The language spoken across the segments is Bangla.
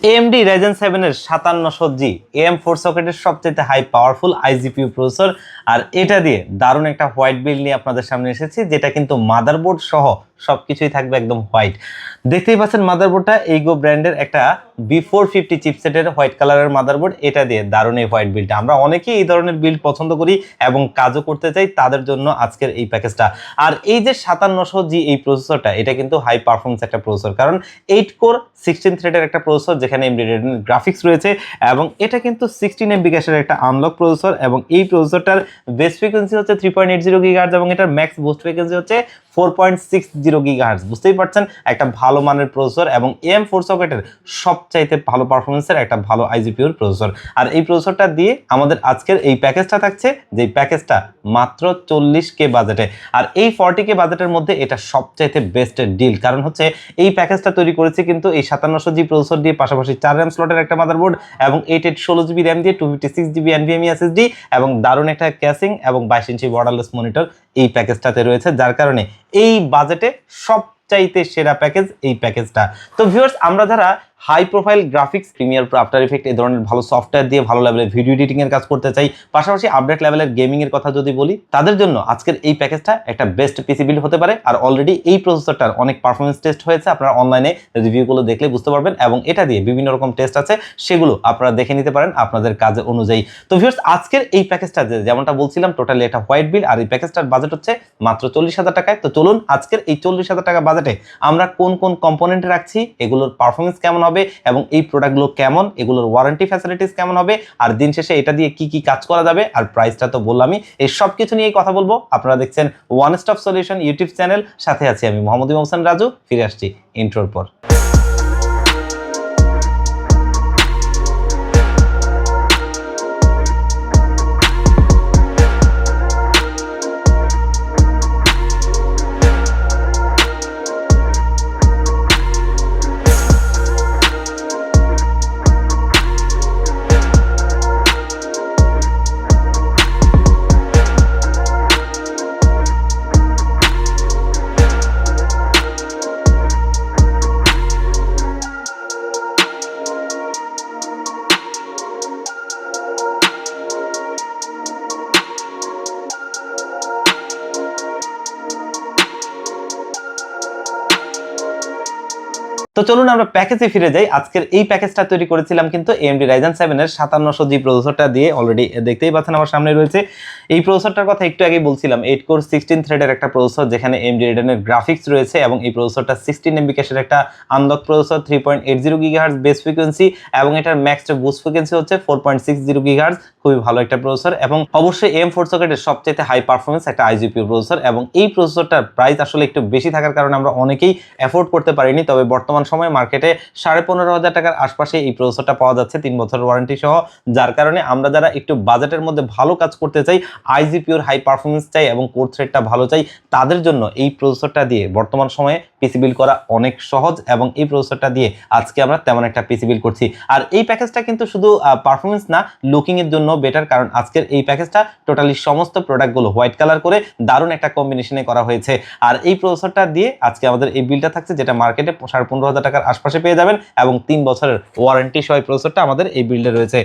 এএমডি রাইজেন সেভেনের সাতান্নশো জি এম ফোর সকেটের সবচেয়ে হাই পাওয়ারফুল আইজিপিউ প্রসেসর আর এটা দিয়ে দারুণ একটা হোয়াইট বিল নিয়ে আপনাদের সামনে এসেছি, যেটা কিন্তু মাদারবোর্ড সহ সবকিছুই থাকবে একদম হোয়াইট। দেখতেই পাচ্ছেন মাদারবোর্ডটা এইগো ব্র্যান্ডের একটা বি ফোর ফিফটি চিপসেটের হোয়াইট কালারের মাদারবোর্ড। এটা দিয়ে দারুণ এই হোয়াইট বিলটা। আমরা অনেকেই এই ধরনের বিল পছন্দ করি এবং কাজও করতে চাই, তাদের জন্য আজকের এই প্যাকেজটা। আর এই যে সাতান্নশো জি এই প্রসেসরটা, এটা কিন্তু হাই পারফরমেন্স একটা প্রসেসর। কারণ এইট কোর সিক্সটিন থ্রেডের একটা প্রসেসর যেখানে এমবিডেড গ্রাফিক্স রয়েছে এবং এটা কিন্তু সিক্সটিন এমবি গ্যাসের একটা আনলক প্রসেসর এবং এই প্রসেসরটার বেস ফ্রিকোয়েন্সি হচ্ছে three point eight zero gigahertz এবং এটার ম্যাক্স বুস্ট ফ্রিকোয়েন্সি হচ্ছে four point six zero gigahertz বুঝতেই পারছেন? একটা ভালো মানের প্রসেসর এবং এম ফোর সকেটের সবচাইতে ভালো পারফরমেন্সের একটা ভালো আইজিপিউর প্রসেসর আর এই প্রসেসরটা দিয়ে আমাদের আজকের এই প্যাকেজটা থাকছে যে প্যাকেজটা মাত্র চল্লিশ কে বাজেটে আর এই ফর্টি কে বাজেটের মধ্যে এটা সবচাইতে বেস্ট ডিল কারণ হচ্ছে, এই প্যাকেজটা তৈরি করেছি কিন্তু এই সাতান্নশো জি প্রসেসর দিয়ে, পাশাপাশি চার র্যাম স্লটের একটা মাদারবোর্ড এবং এইট এইট ষোলো জিবি র্যাম দিয়ে two fifty six GB NVMe SSD এবং দারুণ একটা ক্যাসিং এবং বাইশ ইঞ্চি বর্ডারলেস মনিটর এই প্যাকেজটাতে রয়েছে, যার কারণে এই বাজেটে সব চাইতে সেরা প্যাকেজ এই প্যাকেজটা। তো ভিউয়ার্স আমরা যারা high profile graphics premiere pro after effect এই ধরনের ভালো সফটওয়্যার দিয়ে ভালো লেভেলের ভিডিও এডিটিং এর কাজ করতে চাই। পাশাপাশি আপডেট লেভেলের গেমিং এর কথা যদি বলি, তাদের জন্য আজকের এই প্যাকেজটা একটা বেস্ট পিসি বিল্ড হতে পারে। আর অলরেডি এই প্রসেসরটার অনেক পারফরমেন্স টেস্ট হয়েছে। আপনারা অনলাইনে রিভিউগুলো দেখলে বুঝতে পারবেন এবং এটা দিয়ে বিভিন্ন রকম টেস্ট আছে। সেগুলো আপনারা দেখে নিতে পারেন আপনাদের কাজে অনুযায়ী। তো ভিউয়ার্স আজকের এই প্যাকেজটা যে যেমনটা বলছিলাম টোটালি একটা হোয়াইট বিল আর এই প্যাকেজটার বাজেট হচ্ছে মাত্র চল্লিশ হাজার টাকায়। তো চলুন আজকের এই চল্লিশ হাজার টাকা বাজেটে আমরা কোন কোন কম্পোনেন্ট রাখছি, এগুলোর পারফরমেন্স কেমন হবে এবং এই প্রোডাক্টগুলো কেমন, এগুলোর ওয়ারেন্টি ফ্যাসিলিটিস কেমন হবে, আর দিন শেষে এটা দিয়ে কি কি কাজ করা যাবে, আর প্রাইসটা তো বললামই। এই সব কিছু নিয়েই কথা বলব। আপনারা দেখছেন one stop solution YouTube channel. সাথে আছি আমি মোহাম্মদ হোসেন রাজু। ফিরে আসছি ইন্ট্রোর পর। তো চলুন আমরা প্যাকেজে ফিরে যাই। আজকের এই প্যাকেজটা তৈরি করেছিলাম কিন্তু এমডি রাইজেন সেভেনের সাতান্নশো জি প্রসেসরটা দিয়ে অলরেডি দেখতেই পাচ্ছেন আমার সামনে রয়েছে। এই প্রসেসরটার কথা একটু আগেই বলছিলাম এইট কোর সিক্সটিন থ্রেডের একটা প্রসেসর যেখানে এমডি রেডেনের গ্রাফিক্স রয়েছে এবং এই প্রসেসরটা সিক্সটিন এমবি ক্যাশের একটা unlock processor three point eight zero gigahertz base frequency এবং এটার ম্যাক্স বুস্ট ফ্রিকোয়েন্সি হচ্ছে four point six zero gigahertz খুবই ভালো একটা প্রসেসর এবং অবশ্যই এম ফোর সকেটের সবচেয়ে হাই পারফরমেন্স একটা আইজিপি প্রসেসর এবং এই প্রসেসরটার প্রাইস আসলে একটু বেশি থাকার কারণে আমরা অনেকেই অ্যাফোর্ড করতে পারিনি, তবে বর্তমান সময়ে মার্কেটে সাড়ে পনেরো হাজার টাকার আশপাশে এই প্রসেসরটা পাওয়া যাচ্ছে তিন বছরের ওয়ারেন্টি সহ, যার কারণে আমরা যারা একটু বাজেটের মধ্যে ভালো কাজ করতে চাই আইজিপিওর হাই পারফরমেন্স চাই এবং কোর থ্রেডটা ভালো চাই, তাদের জন্য এই প্রসেসরটা দিয়ে বর্তমান সময়ে পিসি বিল করা অনেক সহজ এবং এই প্রসেসরটা দিয়ে আজকে আমরা তেমন একটা পিসি বিল করছি। আর এই প্যাকেজটা কিন্তু শুধু পারফরমেন্স না লুকিং এর জন্য বেটার কারণ আজকের এই প্যাকেজটা টোটালি সমস্ত প্রোডাক্টগুলো হোয়াইট কালার করে দারুণ একটা কম্বিনেশনে করা হয়েছে। আর এই প্রসেসরটা দিয়ে আজকে আমাদের এই বিলটা থাকছে, যেটা মার্কেটে সাড়ে পনেরো হাজার টাকার আশপাশে পেয়ে যাবেন এবং তিন বছরের ওয়ারেন্টি সহ প্রসেসরটা আমাদের এই বিল্ডে রয়েছে।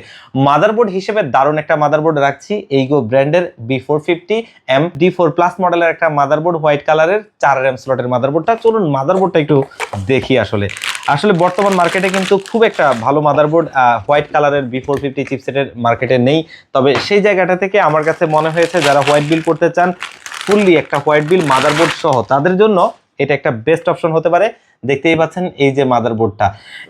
মাদারবোর্ড হিসেবে দারুণ একটা মাদারবোর্ড রাখছি এইগো ব্র্যান্ডের B four fifty M D four plus মডেলের একটা মাদারবোর্ড হোয়াইট কালারের চার এম স্লটের মাদারবোর্ডটা চলুন মাদারবোর্ডটা একটু দেখি আসলে। আসলে বর্তমান মার্কেটে কিন্তু খুব একটা ভালো motherboard white colour B four fifty চিপসেটের মার্কেটে নেই। তবে সেই জায়গাটা থেকে আমার কাছে মনে হয়েছে, যারা হোয়াইট বিল করতে চান ফুললি একটা হোয়াইট বিল মাদারবোর্ড সহ, তাদের জন্য এটা একটা বেস্ট অপশন হতে পারে। দেখতেই পাচ্ছেন এই যে মাদারবোর্ডটা।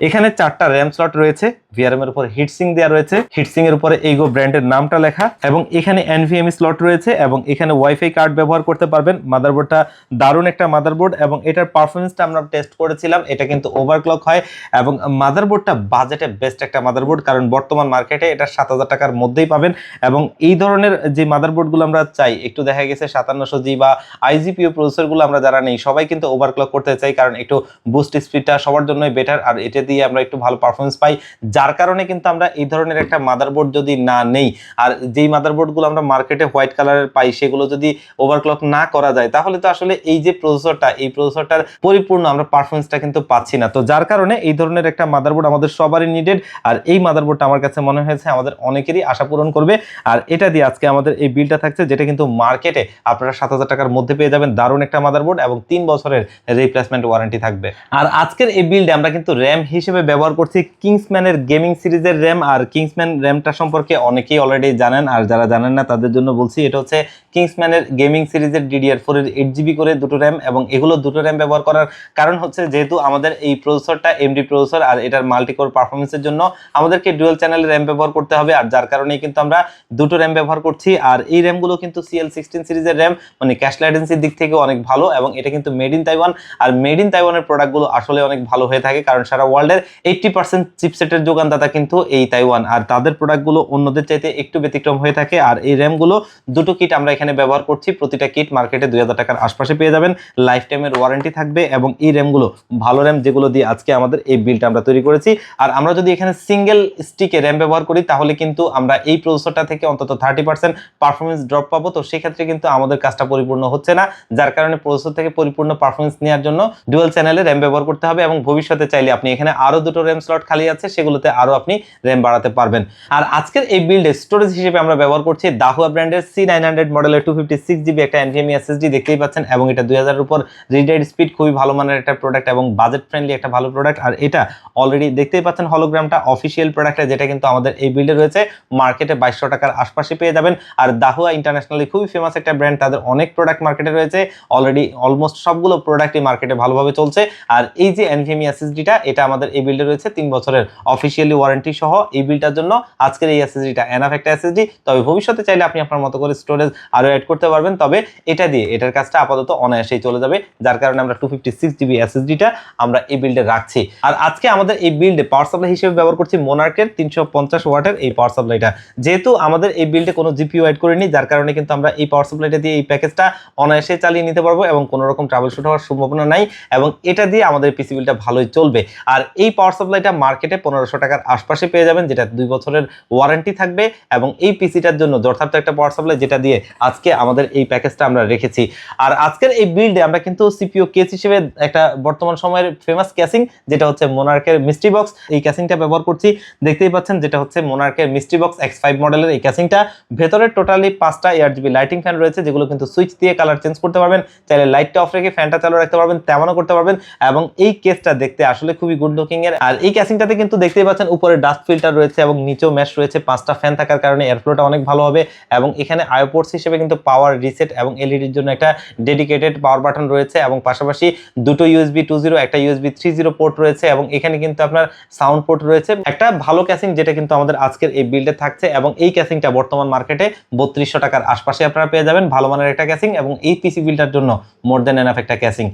এখানে চারটা র্যাম স্লট রয়েছে ভিআরএম এর উপর হিটসিং দেওয়া রয়েছে। হিটসিং এর উপরে এইগো ব্র্যান্ডের নামটা লেখা এবং এখানে এনভিএমই স্লট রয়েছে এবং এখানে ওয়াইফাই কার্ড ব্যবহার করতে পারবেন। মাদারবোর্ডটা দারুণ একটা মাদারবোর্ড এবং এটার পারফরমেন্সটা আমরা টেস্ট করেছিলাম, এটা কিন্তু ওভারক্লক হয় এবং মাদারবোর্ডটা বাজেটে বেস্ট একটা মাদারবোর্ড কারণ বর্তমান মার্কেটে এটা সাত হাজার টাকার মধ্যেই পাবেন এবং এই ধরনের যে মাদারবোর্ডগুলো আমরা চাই, একটু দেখা গেছে সাতান্নশো জি বা আইজিপিও প্রসেসরগুলো আমরা যারা নেই, সবাই কিন্তু ওভারক্লক করতে চাই কারণ একটু বুস্ট স্পিডটা সবার জন্যই বেটার আর এটা দিয়ে আমরা একটু ভালো পারফরমেন্স পাই। যার কারণে কিন্তু আমরা এই ধরনের একটা মাদারবোর্ড যদি না নেই, আর যেই মাদারবোর্ডগুলো আমরা মার্কেটে হোয়াইট কালারের পাই, সেগুলো যদি ওভারক্লক না করা যায়, তাহলে তো আসলে এই যে প্রসেসরটা এই প্রসেসরটার পরিপূর্ণ আমরা পারফরমেন্সটা কিন্তু পাচ্ছি না। তো যার কারণে এই ধরনের একটা মাদারবোর্ড আমাদের সবারই নিডেড আর এই মাদারবোর্ডটা আমার কাছে মনে হয়েছে আমাদের অনেকেরই আশা পূরণ করবে। আর এটা দিয়ে আজকে আমাদের এই বিলটা থাকছে, যেটা কিন্তু মার্কেটে আপনারা সাত হাজার টাকার মধ্যে পেয়ে যাবেন। দারুণ একটা মাদারবোর্ড এবং তিন বছরের রিপ্লেসমেন্ট ওয়ারেন্টি থাকবে। আর আজকের এই বিল্ডে আমরা কিন্তু র্যাম হিসেবে ব্যবহার করছি কিংসম্যানের গেমিং সিরিজের র্যাম আর কিংসম্যান র্যামটা সম্পর্কে অনেকেই অলরেডি জানেন, আর যারা জানেন না তাদের জন্য বলছি, এটা হচ্ছে কিংসম্যানের গেমিং সিরিজের ডিডিআর ফোর এর এইট জিবি করে দুটো র্যাম এবং এগুলো দুটো র্যাম ব্যবহার করার কারণ হচ্ছে যেহেতু আমাদের এই প্রসেসরটা এমডি প্রসেসর আর এটার মাল্টিকোর পারফরমেন্সের জন্য আমাদেরকে ডুয়েল চ্যানেল র্যাম ব্যবহার করতে হবে, আর যার কারণেই কিন্তু আমরা দুটো র্যাম ব্যবহার করছি। আর এই র্যামগুলো কিন্তু সিএল সিক্সটিন সিরিজের র্যাম মানে ক্যাশ লাইডেন্সির দিক থেকে অনেক ভালো, এবং এটা কিন্তু মেড ইন তাইওয়ান আর মেড ইন তাইওয়ানের প্রোডাক্টগুলো আসলে অনেক ভালো হয়ে থাকে, কারণ সারা ওয়ার্ল্ডের এইটটি পার্সেন্ট চিপসেটের যোগানদাতা কিন্তু এই তাইওয়ান আর তাদের প্রোডাক্টগুলো অন্যদের চাইতে একটু ব্যতিক্রম হয়ে থাকে, আর এই র্যামগুলো দুটো কিট আমরা এখানে ব্যবহার করছি, প্রতিটা কিট মার্কেটে দুই হাজার টাকার আশপাশে পেয়ে যাবেন লাইফ টাইমের ওয়ারেন্টি থাকবে এবং এই র্যামগুলো ভালো র্যাম যেগুলো দিয়ে আজকে আমাদের এই বিলটা আমরা তৈরি করেছি। আর আমরা যদি এখানে সিঙ্গেল স্টিকে র্যাম ব্যবহার করি, তাহলে কিন্তু আমরা এই প্রসেসরটা থেকে অন্তত থার্টি পার্সেন্ট পারফরমেন্স ড্রপ পাবো। তো সেক্ষেত্রে কিন্তু আমাদের কাজটা পরিপূর্ণ হচ্ছে না, যার কারণে প্রসেসর থেকে পরিপূর্ণ পারফরমেন্স নেওয়ার জন্য ডুয়াল চ্যানেলে র্যাম ব্যবহার করতে হবে এবং ভবিষ্যতে চাইলে আপনি এখানে আরও দুটো র্যাম স্লট খালি আছে, সেগুলোতে আরও আপনি র্যাম বাড়াতে পারবেন। আর আজকের এই বিল্ডে স্টোরেজ হিসেবে আমরা ব্যবহার করছি দাহুয়া ব্র্যান্ডের সি নাইন হান্ড্রেড মডেলের টু ফিফটি সিক্স জিবি একটা এনভিএমই এসএসডি দেখতেই পাচ্ছেন এবং এটা দুই হাজারের উপর রিডাইড স্পিড খুবই ভালো মানের একটা প্রোডাক্ট এবং বাজেট ফ্রেন্ডলি একটা ভালো প্রোডাক্ট আর এটা অলরেডি দেখতেই পাচ্ছেন হলোগ্রামটা অফিসিয়াল প্রোডাক্টে যেটা কিন্তু আমাদের এই বিল্ডে রয়েছে। মার্কেটে বাইশশো টাকার আশপাশে পেয়ে যাবেন। আর দাহুয়া ইন্টারন্যাশনালি খুবই ফেমাস একটা ব্র্যান্ড তাদের অনেক প্রোডাক্ট মার্কেটে রয়েছে। অলরেডি অলমোস্ট সবগুলো প্রোডাক্টই মার্কেটে ভালোভাবে চলছে। আর এই যে এনভিএমই এসএসডিটা এটা আমাদের এই বিল্ডে রয়েছে, তিন বছরের অফিসিয়ালি ওয়ারেন্টি সহ এই বিলটার জন্য। আজকের এই এসএসডিটা এনাফ একটা এসএসডি তবে ভবিষ্যতে চাইলে আপনি আপনার মতো করে স্টোরেজ আরও অ্যাড করতে পারবেন। তবে এটা দিয়ে, এটার কাজটা আপাতত অনায়াসেই চলে যাবে, যার কারণে আমরা টু ফিফটি সিক্স জিবি এসএসডিটা আমরা এই বিল্ডে রাখছি। আর আজকে আমাদের এই বিল্ডে পাওয়ার সাপ্লাই হিসেবে ব্যবহার করছি মোনার্কের তিনশো পঞ্চাশ ওয়াটের এই পাওয়ার সাপ্লাইটা যেহেতু আমাদের এই বিল্ডে কোনো জিপিও অ্যাড করিনি, যার কারণে কিন্তু আমরা এই পাওয়ার সাপ্লাইটা দিয়ে এই প্যাকেজটা অনায়াসে চালিয়ে নিতে পারব এবং কোনো রকম ট্রাভেল শুট হওয়ার সম্ভাবনা নাই। এবং এটা দিয়ে আমাদের পিসি বিলটা ভালোই চলবে। আর এই পাওয়ার সাপ্লাইটা মার্কেটে পনেরোশো টাকার আশপাশে পেয়ে যাবেন, যেটা দুই বছরের ওয়ারেন্টি থাকবে এবং এই পিসিটার জন্য যথার্থ একটা পাওয়ার সাপ্লাই যেটা দিয়ে আজকে আমাদের এই প্যাকেজটা আমরা রেখেছি। আর আজকের এই বিল্ডে আমরা কিন্তু সিপিও কেস হিসেবে একটা বর্তমান সময়ের ফেমাস ক্যাসিং যেটা হচ্ছে মোনার্কের মিস্ট্রি বক্স এই ক্যাসিংটা ব্যবহার করছি। দেখতেই পাচ্ছেন যেটা হচ্ছে মোনার্কের মিস্ট্রি বক্স এক্স ফাইভ মডেলের এই ক্যাসিংটা ভেতরে টোটালি পাঁচটা এয়ার জিবি লাইটিং ফ্যান রয়েছে, যেগুলো কিন্তু সুইচ দিয়ে কালার চেঞ্জ করতে পারবেন। চাইলে লাইটটা অফ রেখে ফ্যানটা চালু রাখতে পারবেন, তেমনও করতে পারবেন। এবং এই কেসটা দেখতে আসলে খুবই গুড লুকিং এর। আর এই ক্যাসিংটাতে কিন্তু দেখতেই পাচ্ছেন উপরে ডাস্ট ফিল্টার রয়েছে এবং নিচেও ম্যাশ রয়েছে, পাঁচটা ফ্যান থাকার কারণে এয়ারফ্লোটা অনেক ভালো হবে এবং এখানে আয়োপোর্টস হিসেবে কিন্তু পাওয়ার রিসেট এবং এলইডির জন্য একটা ডেডিকেটেড পাওয়ার বাটন রয়েছে এবং পাশাপাশি দুটো ইউএসবি টু জিরো একটা ইউএসবি থ্রি জিরো পোর্ট রয়েছে এবং এখানে কিন্তু আপনার সাউন্ড পোর্ট রয়েছে। একটা ভালো ক্যাসিং যেটা কিন্তু আমাদের আজকের এই বিল্ডে থাকছে এবং এই ক্যাসিংটা বর্তমান মার্কেটে বত্রিশশো টাকার আশপাশে আপনারা পেয়ে যাবেন ভালো মানের একটা ক্যাসিং এবং এই পিসি বিল্ডটার জন্য মোর দেন এনাফ একটা ক্যাসিং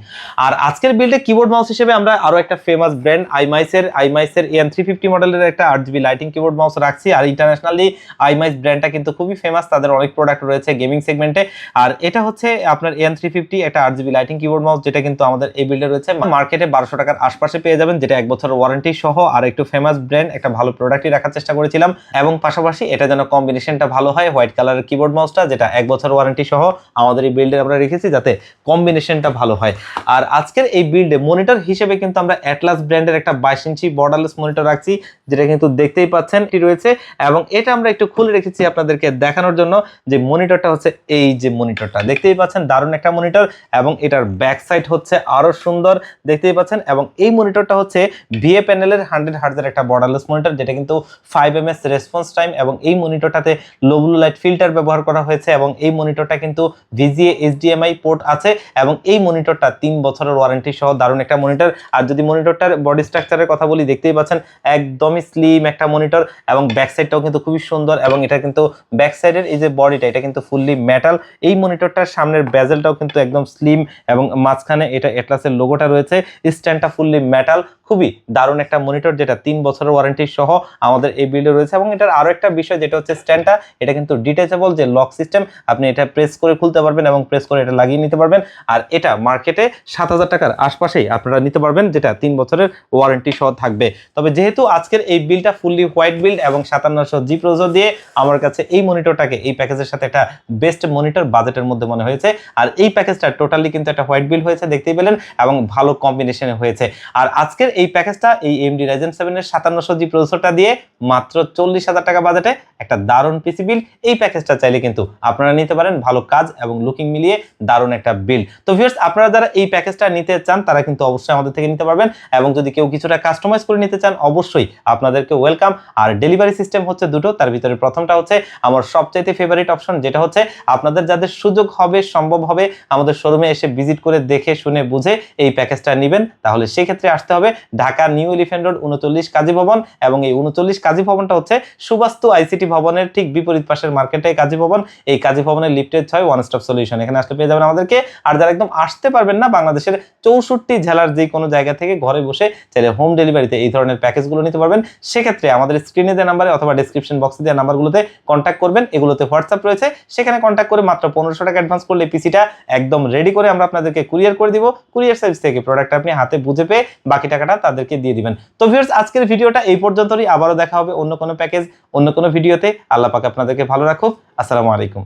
আর আজকের বিল্ডে কিবোর্ড মাউস হিসেবে আমরা আরও একটা ফেমাস ব্র্যান্ড আইমাইসের আইমাইসের এন থ্রি ফিফটি মডেলের একটা আট জিবি লাইটিং কিবোর্ড মাউস রাখছি। আর ইন্টারন্যাশনালি আইমাইস ব্র্যান্ডটা কিন্তু খুবই ফেমাস তাদের অনেক প্রোডাক্ট রয়েছে গেমিং সেগমেন্টে আর এটা হচ্ছে আপনার এন থ্রি ফিফটি একটা আট জিবি লাইটিং কিবোর্ড মাউস যেটা কিন্তু আমাদের এই বিল্ডে রয়েছে। মার্কেটে বারোশো টাকার আশপাশে পেয়ে যাবেন, যেটা এক বছর ওয়ারেন্টি সহ আর একটু ফেমাস ব্র্যান্ড একটা ভালো প্রোডাক্টই রাখার চেষ্টা করেছিলাম। এবং পাশাপাশি এটা যেন কম্বিনেশনটা ভালো হয় হোয়াইট কালারের কিবোর্ড মাউসটা যেটা এক বছর ওয়ারেন্টি সহ আমাদের এই বিল্ডে আমরা রেখেছি, যাতে কম্বিনেশনটা ভালো হয়। আর আজকের এই বিল্ডে মনিটর হিসেবে কিন্তু আমরা অ্যাটলাস ব্র্যান্ডের একটা বাইশ ইঞ্চি বর্ডারলেস মনিটর রাখছি, যেটা কিন্তু দেখতেই পাচ্ছেন, এটি রয়েছে। এবং এটা আমরা একটু খুলে রেখেছি আপনাদেরকে দেখানোর জন্য যে মনিটরটা হচ্ছে এই যে মনিটরটা দেখতেই পাচ্ছেন, দারুণ একটা মনিটর এবং এটার ব্যাক সাইড হচ্ছে আরও সুন্দর, দেখতেই পাচ্ছেন। এবং এই মনিটরটা হচ্ছে ভিএ প্যানেলের হান্ড্রেড হার্জের একটা বর্ডারলেস মনিটর যেটা কিন্তু five M S response time এবং এই মনিটরটাতে লো ব্লু লাইট ফিল্টার ব্যবহার করা হয়েছে এবং এই মনিটরটা কিন্তু ভিজিএ এইচডিএমআই পোর্ট আছে এবং এই মনিটরটা তিন বছরের ওয়ারেন্টি সহ দারুণ একটা মনিটর আর যদি মনিটরটার বডি স্ট্রাকচারের কথা বলি, দেখতেই পাচ্ছেন, একদমই স্লিম একটা মনিটর এবং ব্যাক সাইডটাও কিন্তু খুবই সুন্দর এবং এটা কিন্তু ব্যাক সাইডের এই যে বডিটা এটা কিন্তু ফুললি মেটাল এই মনিটরটার সামনের ব্যাজেলটাও কিন্তু একদম স্লিম এবং মাঝখানে এটা এটলাসের লোগোটা রয়েছে। স্ট্যান্ডটা ফুললি মেটাল খুবই দারুণ একটা মনিটর যেটা তিন বছরের ওয়ারেন্টি সহ আমাদের এই বিল্ডে রয়েছে। এবং এটার আরও একটা বিষয় যেটা হচ্ছে স্ট্যান্ডটা এটা কিন্তু ডিটেচেবল যে লক সিস্টেম আপনি এটা প্রেস করে খুলতে পারবেন এবং প্রেস করে এটা লাগিয়ে নিতে পারবেন। আর এটা মার্কেটে সাত হাজার টাকার আশপাশে মাসেই আপনারা নিতে পারবেন, যেটা তিন বছরের ওয়ারেন্টি সহ থাকবে। তবে যেহেতু আজকের এই বিলটা ফুললি হোয়াইট বিল্ড এবং সাতান্নশো জি প্রসেসর দিয়ে, আমার কাছে এই মনিটরটাকে এই প্যাকেজের সাথে একটা বেস্ট মনিটর বাজেটের মধ্যে মনে হয়েছে। আর এই প্যাকেজটা টোটালি কিন্তু একটা হোয়াইট বিল হয়েছে, দেখতেই পেলেন, এবং ভালো কম্বিনেশনে হয়েছে। আর আজকের এই প্যাকেজটা এই এমডি রাইজেন সেভেনের সাতান্নশো জি প্রসেসরটা দিয়ে, মাত্র চল্লিশ হাজার টাকা বাজেটে একটা দারুণ পিসি বিল এই প্যাকেজটা চাইলে কিন্তু আপনারা নিতে পারেন, ভালো কাজ এবং লুকিং মিলিয়ে দারুণ একটা বিল তো ভিউয়ার্স আপনারা যারা এই প্যাকেজটা নিতে চান, তারা কিন্তু অবশ্যই আমাদের থেকে নিতে পারবেন এবং যদি কেউ কিছুটা কাস্টমাইজ করে নিতে চান, অবশ্যই আপনাদেরকে ওয়েলকাম আর ডেলিভারি সিস্টেম হচ্ছে দুটো, তার ভিতরে প্রথমটা হচ্ছে আমার সবচাইতে ফেভারিট অপশন যেটা হচ্ছে আপনাদের যাদের সুযোগ হবে, সম্ভব হবে, আমাদের শোরুমে এসে ভিজিট করে দেখে, শুনে, বুঝে এই প্যাকেজটা নেবেন। তাহলে সেক্ষেত্রে আসতে হবে ঢাকা নিউ এলিফেন্ট রোড, উনচল্লিশ কাজী ভবন এবং এই উনচল্লিশ কাজী ভবনটা হচ্ছে সুবাস্তু আইসিটি ভবনের ঠিক বিপরীত পাশের মার্কেটে কাজী ভবন। এই কাজী ভবনের লিফটের ছয় ওয়ান স্টপ সলিউশন এখানে আসলে পেয়ে যাবেন আমাদেরকে। আর যারা একদম আসতে পারবেন না, বাংলাদেশের চৌষট্টি জেলার যে কোনো জায়গা থেকে ঘরে বসে চাইলে হোম ডেলিভারিতে এই ধরনের প্যাকেজগুলো নিতে পারবেন। সেক্ষেত্রে আমাদের স্ক্রিনে দেওয়া নাম্বারে অথবা ডিসক্রিপশন বক্সে দেওয়া নাম্বারগুলোতে কন্ট্যাক্ট করবেন। এগুলোতে হোয়াটসঅ্যাপ রয়েছে। সেখানে কন্ট্যাক্ট করে মাত্র পনেরোশো টাকা অ্যাডভান্স করলে পিসিটা একদম রেডি করে আমরা আপনাদেরকে কুরিয়ার করে দিব। কুরিয়ার সার্ভিস থেকে প্রোডাক্ট আপনি হাতে বুঝে পেয়ে বাকি টাকাটা তাদেরকে দিয়ে দিবেন। তো ভিউয়ার্স আজকের ভিডিওটা এই পর্যন্তই। আবারও দেখা হবে অন্য কোনো প্যাকেজ অন্য কোনো ভিডিওতে আল্লাহ পাক আপনাদেরকে ভালো রাখুক। আসসালামু আলাইকুম।